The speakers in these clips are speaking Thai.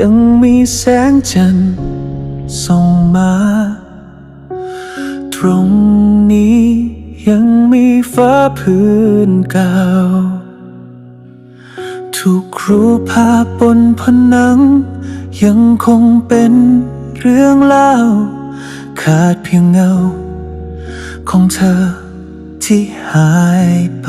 ยังมีแสงจันทร์ส่องมา ตรงนี้ยังมีฟ้าพื้นเก่าถูกครูภาพบนผนัง ยังคงเป็นเรื่องเล่า ขาดเพียงเงา ของเธอที่หายไป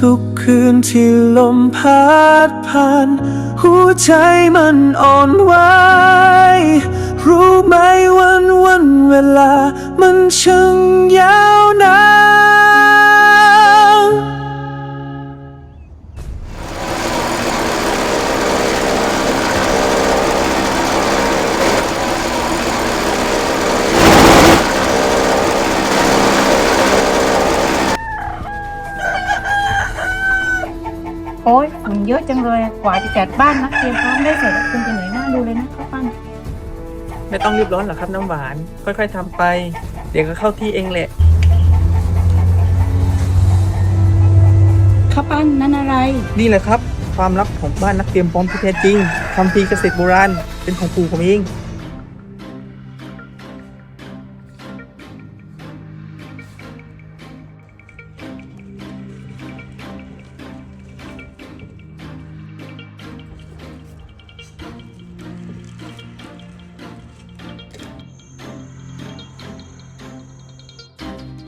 ทุกคืนที่ลมพัดผ่าน หัวใจมันอ่อนไหว อ้ยฝุ่นเยอะจังเลยกว่าจะจัดบ้านนักเรียนพร้อมได้เสร็จคงจะเหนื่อยหน้าดูเลยนะข้าวปั้นไม่ต้องรีบร้อนหรอกครับน้ำหวาน ค่อยๆทำไป เดี๋ยวก็เข้าที่เองแหละข้าวปั้นนั่นอะไร นี่แหละครับ ความลับของบ้านนักเตรียมพร้อมที่แท้จริงคำพีร์เกษตรโบราณ เป็นของปู่ผมเอง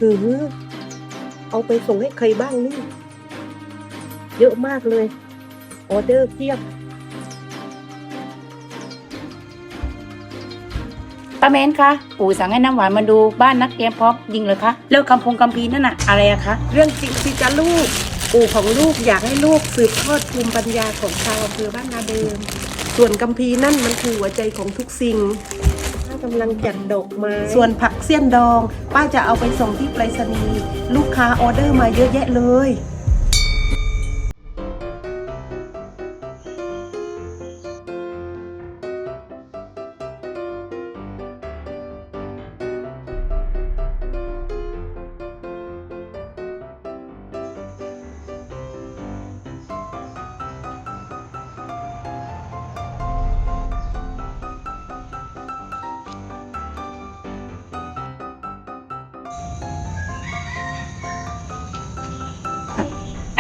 หือเอาไปส่งให้ใครบ้างนี่ เยอะมากเลย ออเดอร์เพียบป้าแมนคะปู่สั่งให้น้ำหวานมาดูบ้านนักเรียนพร้อมยิงเลยคะแล้วคำพงคำพีร์นั่นน่ะ อะไรอะคะเรื่องจริงสิจ้าลูก ปู่ของลูกอยากให้ลูกสืบทอดภูมิปัญญาของชาวอำเภอบ้านนาเดิม ส่วนกัมพีร์นั่นมันคือหัวใจของทุกสิ่งป้า กำลังจัดดอกไม้ส่วนผักเสี้ยนดอง ป้าจะเอาไปส่งที่ไปรษณีย์ลูกค้าออเดอร์มาเยอะแยะเลย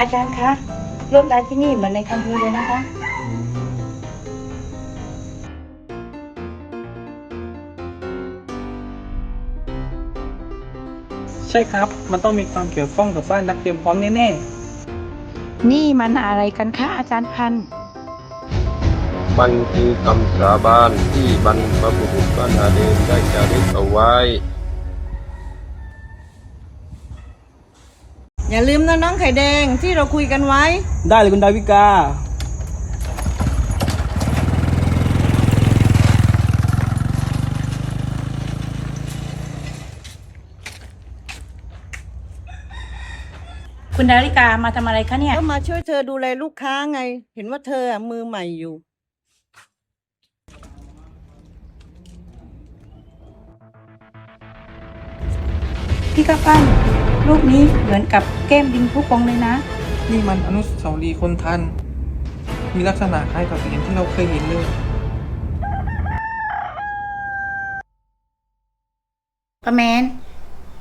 อาจารย์คะรวดลายที่นี่เหมือนในคัมภีร์เลยนะคะ ใช่ครับ มันต้องมีความเกี่ยวข้องกับบ้านนักเตรียมพร้อมแน่นี่มันอะไรกันคะอาจารย์พันธุ์ มันคือคำสาบานที่บรรพบุรุษบ้านนาเดิมได้จารึกเอาไว้ อย่าลืมนะน้องไข่แดงที่เราคุยกันไว้ๆได้เลยคุณดาวิกา คุณดาริกามาทำอะไรคะเนี่ย ก็มาช่วยเธอดูแลลูกค้าไง เห็นว่าเธออะมือใหม่อยู่ พี่ข้าวปั้น รูปนี้เหมือนกับแก้มดิงผู้กองเลยนะ นี่มันอนุสาวรีย์คนทัน มีลักษณะคล้ายกับเหรียญที่เราเคยเห็นเลย ป้าแมน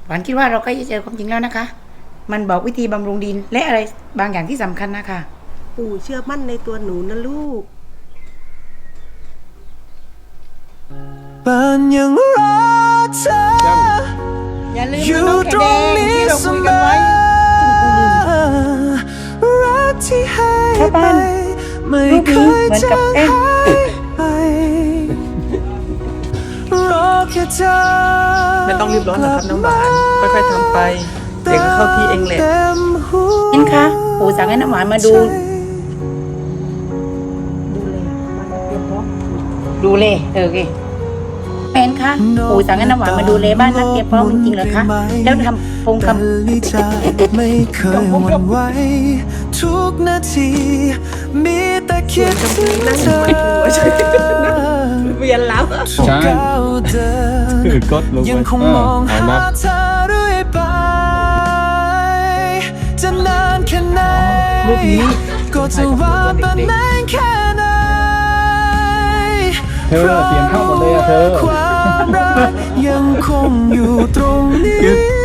หวานคิดว่าเราใกล้จะเจอความจริงแล้วนะคะ มันบอกวิธีบำรุงดินและอะไรบางอย่างที่สำคัญนะคะ ปู่เชื่อมั่นในตัวหนูนะลูกบ้านยังรักเธอ อย่าลืมอนะยู่น้องตไข่รแดงงนี้ที่เราเสคุยมกันอไว้รักที่ให้ข้าวไปปั้นไม่รูปเคนี้ยเหมือนจะกับแก้มหายไปรอแค่เธอไม่ต้องรีบร้อนหรอกครับน้ำหวานค่อยๆทำไปเดี๋ยวก็เข้าที่เองแหละเต็มหัวเห็นคะปู่สั่งให้น้ำหวานมาดู ดูเลยมันเตรียมพร้อมดูเลยเออโอเคแมน คะปู่สั่งให้น้ำหวานมาดูเลบ้านนักเรียนพร้อมจริงๆเหรอคะแล้วทำพงคำไม่เคยหวั่นไหวทุกนาทีมีแต่คิดถึงเธอเวียนแล้วทุกก้าวเดินกดลงยังคงมองหาเธอเรื่อยไปจะนานแค่ไหนก็จะว่าเป็นแม่แค่ไหน เธอเสียงเข้าหมดเลยอะเธอ ความรักยังคงอยู่ตรงนี้